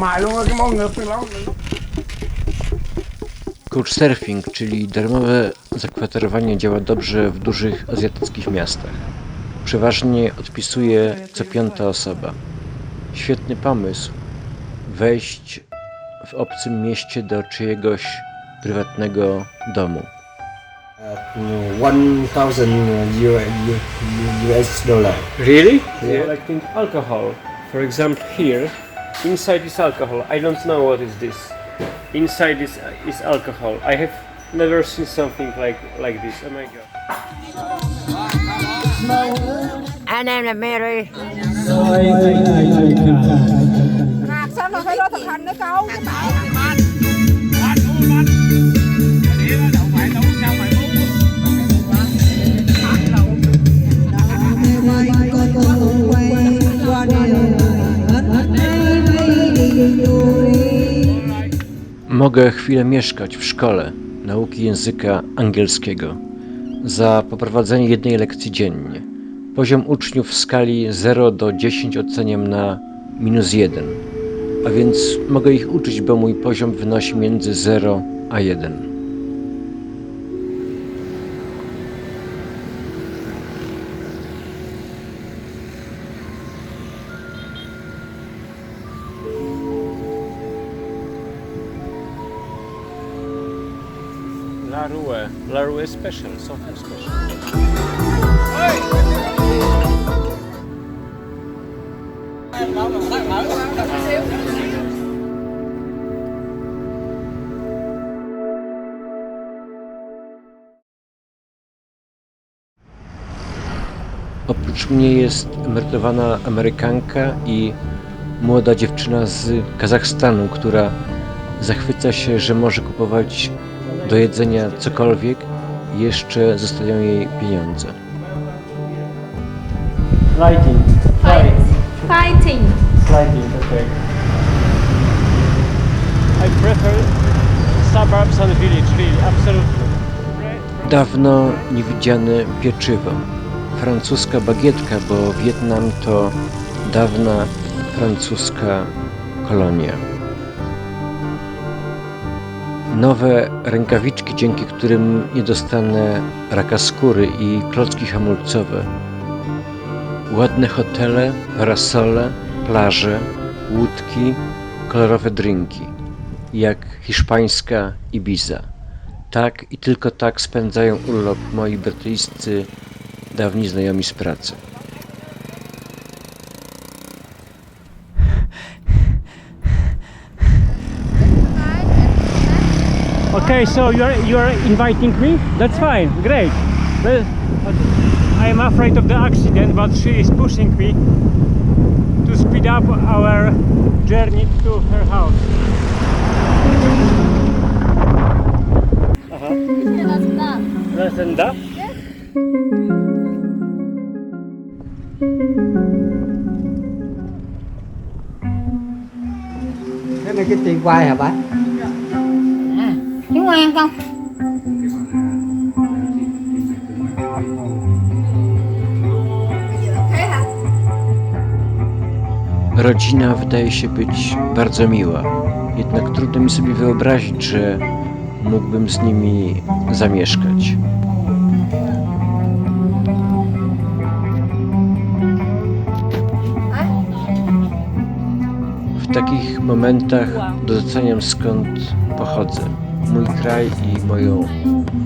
mại luôn cái món lắm Couchsurfing, czyli darmowe zakwaterowanie działa dobrze w dużych azjatyckich miastach. Przeważnie odpisuje co piąta osoba. Świetny pomysł wejść w obcym mieście do czyjegoś prywatnego domu. one thousand US dollar. Really? Yeah. Collecting alcohol. For example, here, inside is alcohol. I don't know what is this. Inside is is alcohol. I have never seen something like like this. Oh my god. Anh em là Mary. Hạt sao mà phải lo thực hành nữa câu Mogę chwilę mieszkać w szkole nauki języka angielskiego za poprowadzenie jednej lekcji dziennie. Poziom uczniów w skali 0 do 10 oceniam na minus 1, a więc mogę ich uczyć, bo mój poziom wynosi między 0 a 1. La Rue special. Something special. Oprócz mnie jest emerytowana Amerykanka i młoda dziewczyna z Kazachstanu, która zachwyca się, że może kupować do jedzenia cokolwiek jeszcze zostają jej pieniądze. Lighting. Fighting. Lighting. Okay. I prefer suburbs and village. Really, absolutely. Dawno niewidziane pieczywo. Francuska bagietka, bo Wietnam to dawna francuska kolonia. Nowe rękawiczki, dzięki którym nie dostanę raka skóry i klocki hamulcowe. Ładne hotele, parasole, plaże, łódki, kolorowe drinki, jak hiszpańska Ibiza. Tak i tylko tak spędzają urlop moi brytyjscy dawni znajomi z pracy. Okay, so you are you are inviting me? That's fine, great. Well, I am afraid of the accident, but she is pushing me to speed up our journey to her house. Less than that? Cái này cái tiền quay hả bác? Không Rodzina wydaje się być bardzo miła, jednak trudno mi sobie wyobrazić, że mógłbym z nimi zamieszkać. W takich momentach doceniam skąd pochodzę, mój kraj i moją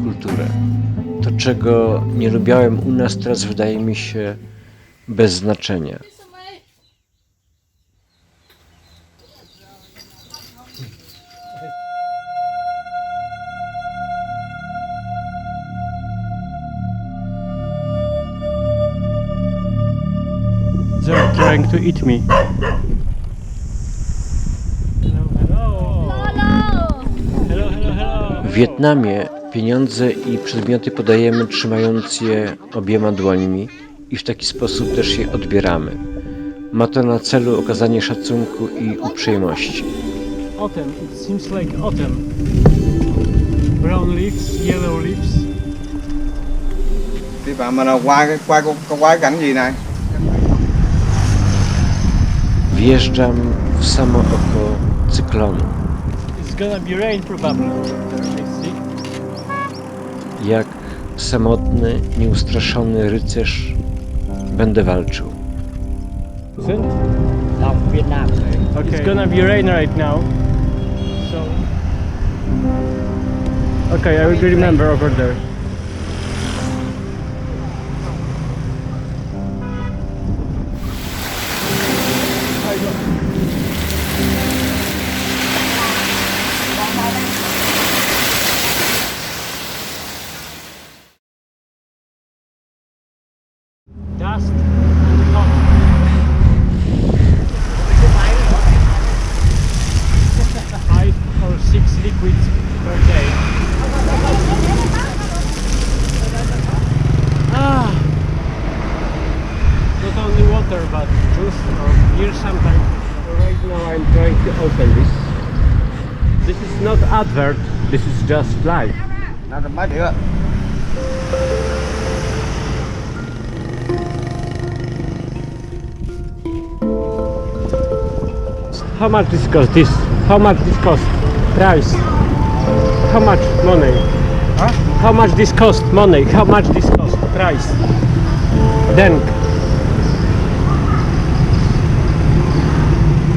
kulturę. To, czego nie lubiałem u nas, teraz wydaje mi się bez znaczenia. They're trying to eat me. Wietnamie pieniądze i przedmioty podajemy trzymając je obiema dłońmi i w taki sposób też je odbieramy. Ma to na celu okazanie szacunku i uprzejmości. Autumn. It seems like autumn. Brown leaves, yellow leaves. Đi vào mà là qua cái qua cái cảnh gì này Wjeżdżam w samo oko cyklonu. It's gonna be rain probably jak samotny, nieustraszony rycerz będę walczył. It's gonna be rain right now. So. Okay, I will remember over there. How much this cost? This? How much this cost? Price? How much money? Huh? How much this cost? Money? How much this cost? Price? Then.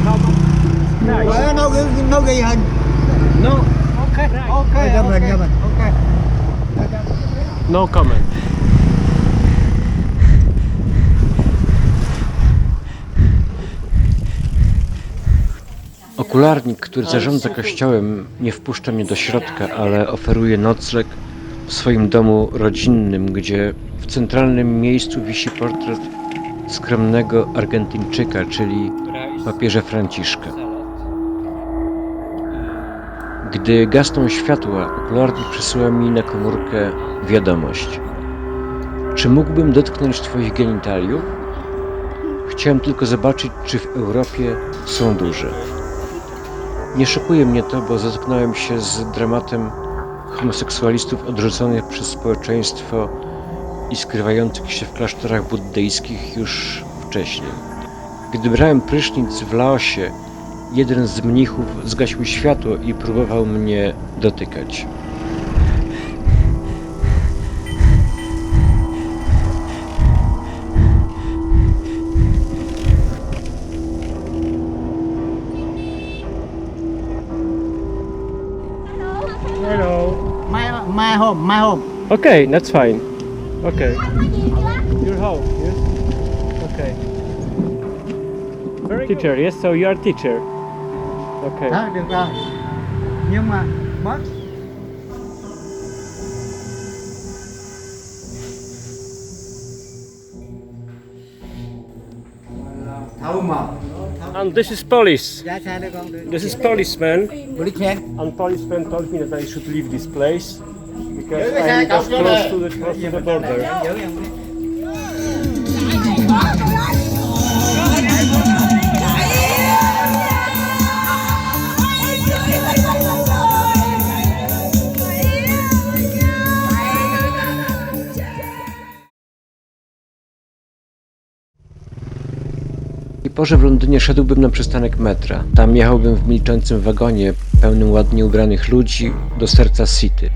How much? Price? No, no, no, no. Ok ok cho mình cho mình ok No comment. Okularnik, który zarządza kościołem, nie wpuszcza mnie do środka, ale oferuje nocleg w swoim domu rodzinnym, gdzie w centralnym miejscu wisi portret skromnego Argentyńczyka, czyli papieża Franciszka. Gdy gasną światła, okularnik przesyła mi na komórkę wiadomość. Czy mógłbym dotknąć Twoich genitaliów? Chciałem tylko zobaczyć, czy w Europie są duże. Nie szokuje mnie to, bo zetknąłem się z dramatem homoseksualistów odrzuconych przez społeczeństwo i skrywających się w klasztorach buddyjskich już wcześniej. Gdy brałem prysznic w Laosie, jeden z mnichów zgasił światło i próbował mnie dotykać. Mai hôm mai hôm Okay, that's fine. Okay. Your home, yes? Okay. Very teacher, yes? So you are teacher. Okay. đó được rồi nhưng mà mất thâu mà And this is police. giá xe đây con This is policeman. police And policeman told me that I should leave this place because I'm close to the, close to the border. Porze w Londynie szedłbym na przystanek metra. Tam jechałbym w milczącym wagonie, pełnym ładnie ubranych ludzi, do serca City.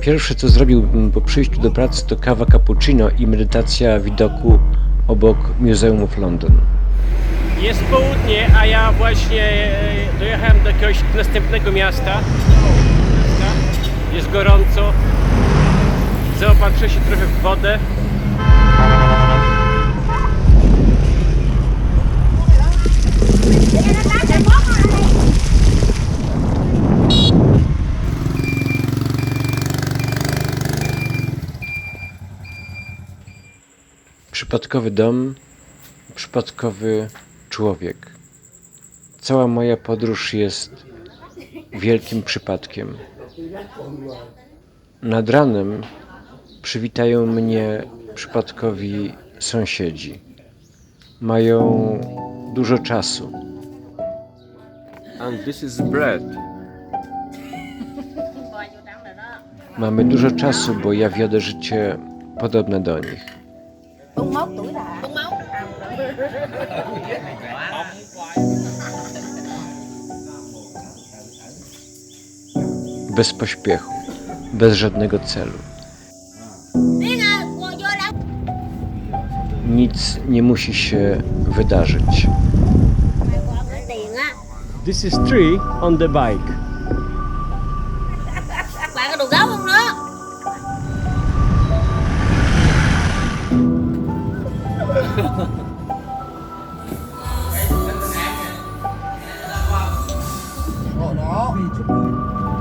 Pierwsze co zrobiłbym po przyjściu do pracy to kawa cappuccino i medytacja widoku obok Museum of London. Jest południe, a ja właśnie e, dojechałem do jakiegoś następnego miasta. Jest gorąco. Zaopatrzę się trochę w wodę. Przypadkowy dom, przypadkowy człowiek. Cała moja podróż jest wielkim przypadkiem. Nad ranem przywitają mnie przypadkowi sąsiedzi. Mają dużo czasu. And this is bread. Mamy dużo czasu, bo ja wiodę życie podobne do nich. Bez pośpiechu, bez żadnego celu. Nic nie musi się wydarzyć. This is three on the bike.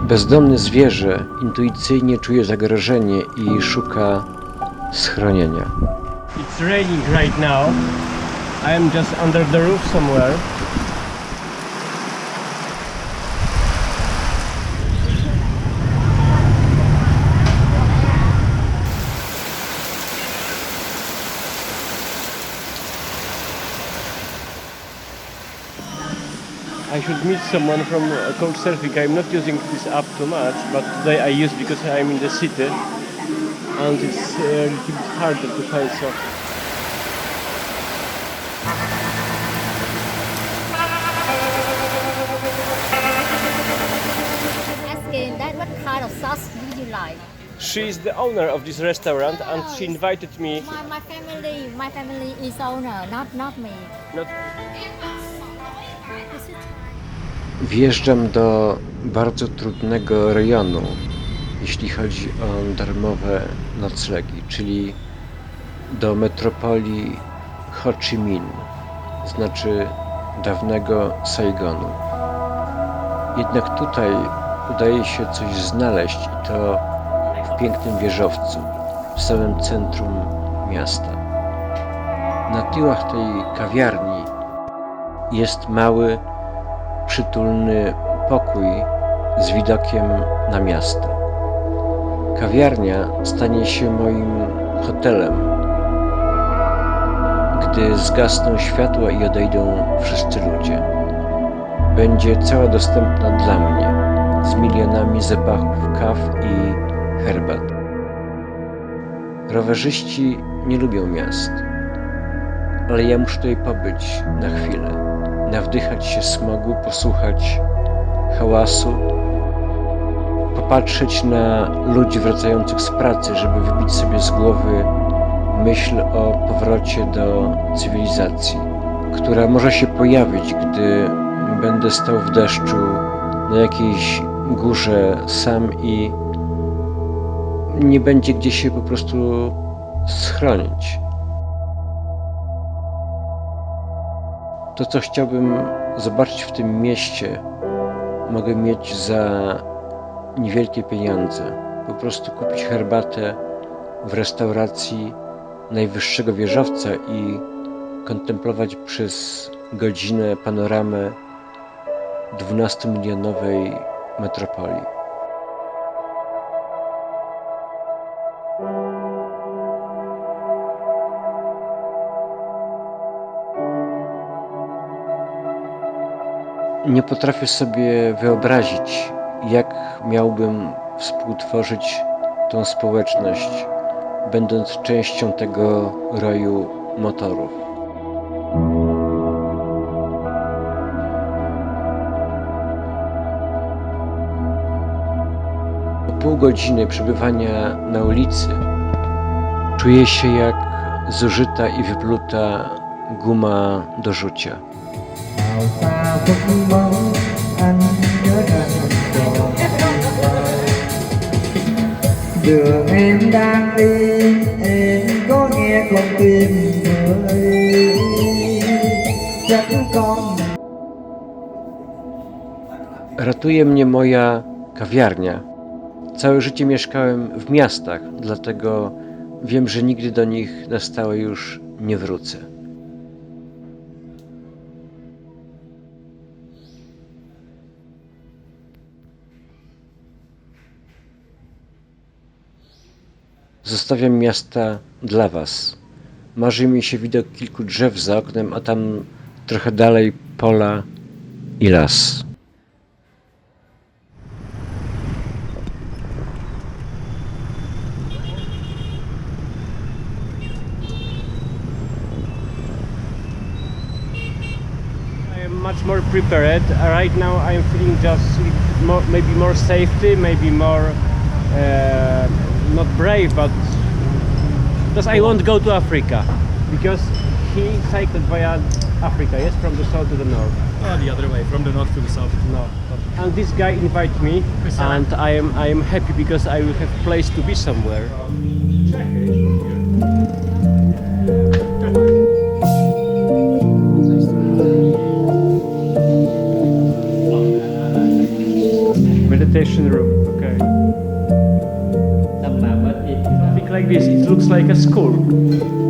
Bezdomne zwierzę intuicyjnie czuje zagrożenie i szuka schronienia. It's raining right now. I am just under the roof somewhere. I should meet someone from Couchsurfing. I'm not using this app too much, but today I use because I'm in the city and it's uh, a little bit harder to find something. Asking that what kind of sauce do you like? She is the owner of this restaurant and she invited me. My, my family, my family is owner, not not me. Not, Wjeżdżam do bardzo trudnego rejonu, jeśli chodzi o darmowe noclegi, czyli do metropolii Ho Chi Minh, znaczy dawnego Saigonu. Jednak tutaj udaje się coś znaleźć i to w pięknym wieżowcu, w samym centrum miasta. Na tyłach tej kawiarni jest mały, przytulny pokój z widokiem na miasto. Kawiarnia stanie się moim hotelem, gdy zgasną światła i odejdą wszyscy ludzie. Będzie cała dostępna dla mnie, z milionami zapachów kaw i herbat. Rowerzyści nie lubią miast, ale ja muszę tutaj pobyć na chwilę nawdychać się smogu, posłuchać hałasu, popatrzeć na ludzi wracających z pracy, żeby wybić sobie z głowy myśl o powrocie do cywilizacji, która może się pojawić, gdy będę stał w deszczu na jakiejś górze sam i nie będzie gdzie się po prostu schronić. To, co chciałbym zobaczyć w tym mieście, mogę mieć za niewielkie pieniądze. Po prostu kupić herbatę w restauracji najwyższego wieżowca i kontemplować przez godzinę panoramę 12-milionowej metropolii. Nie potrafię sobie wyobrazić, jak miałbym współtworzyć tą społeczność, będąc częścią tego roju motorów. Po pół godziny przebywania na ulicy czuję się jak zużyta i wypluta guma do rzucia. Đường em đang đi Em có nghe con tim Ratuje mnie moja kawiarnia. Całe życie mieszkałem w miastach, dlatego wiem, że nigdy do nich na stałe już nie wrócę. Zostawiam miasta dla was. Marzy mi się widok kilku drzew za oknem, a tam trochę dalej pola i las. much more prepared. Uh, right now, I'm feeling just maybe more safety, maybe more uh, not brave, but because I won't go to Africa because he cycled via Africa, yes, from the south to the north. Oh, the other way, from the north to the south. No, and this guy invited me, and I am I am happy because I will have place to be somewhere. Meditation room, okay. Something like this. It looks like a school.